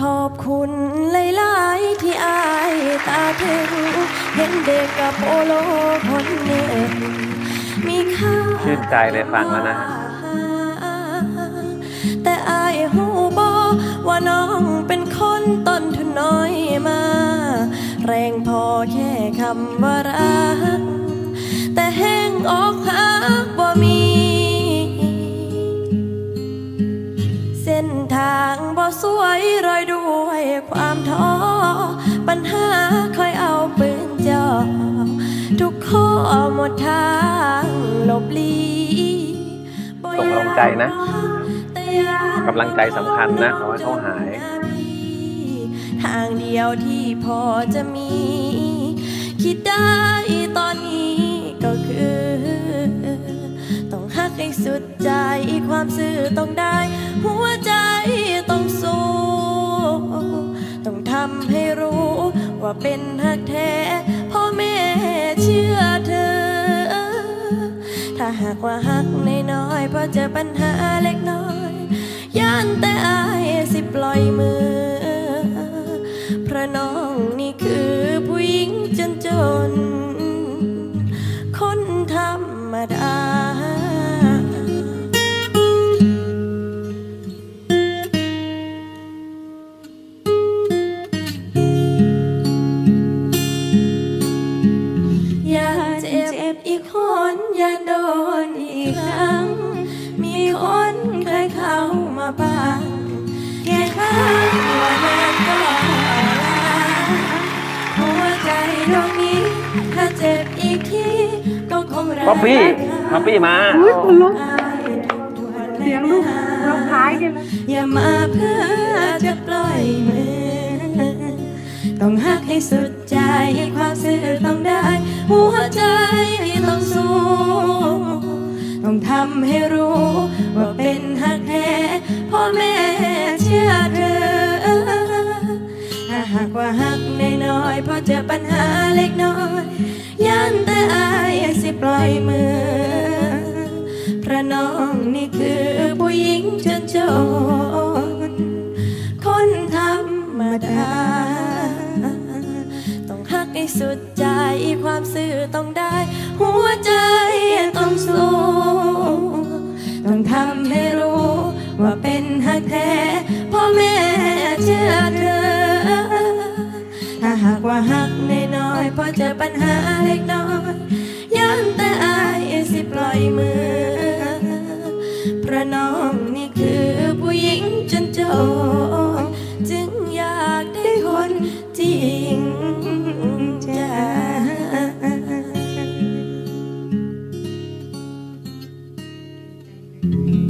ชอบคุณหลายๆที่อายตาถึงเห็นเด็กกับโอโลคนหนึ่มีค่าชื่นใจเลยฟังแล้วนะ แต่อายหูบอว่าน้องเป็นคนต้นทุนน้อยมา แรงพอแค่คำว่ารักแต่แห้งออกหัก หมดทางหลบลีส่งกำลังใจนะกำลังใจสำคัญนะขอให้เขาหาย ทางเดียวที่พอจะมี คิดได้ตอนนี้ก็คือ ต้องฮักให้สุดใจความซื่อต้องได้ หัวใจต้องสู้ ต้องทำให้รู้ว่าเป็น หากว่าหักน้อยพอเจอปัญหาเล็กน้อยย่านแต่อายสิปล่อยมือเพราะน้อง ป๊อปปี้ป๊อปปี้มา อุ๊ยคนลุกเสีเสียงลูกร้องท้ายกันเลยอย่ามาเพื่อจะปล่อยมือ ต้องหักให้สุดใจความซื่อต้องได้ หัวใจต้องสู้ต้องทำให้รู้ ว่าเป็นหักแท้พ่อแม่เชื่อเธอ ถ้าหากว่าหักน้อยๆพอเจอปัญหา ปล่อยมือ พระน้องนี่คือผู้หญิงจนจน คนธรรมดา ต้องหักให้สุดใจความซื่อต้องได้ หัวใจต้องสู้ต้องทำให้รู้ว่าเป็นหักแท้พ่อแม่เชื่อเธอ ถ้าหากว่าหักน้อยๆพอเจอปัญหาเล็กน้อย นแต่อายสิปล่อยมือเพราะน้องนี่คือผู้หญิงจนจนจึงอยากได้คนจริงใจเ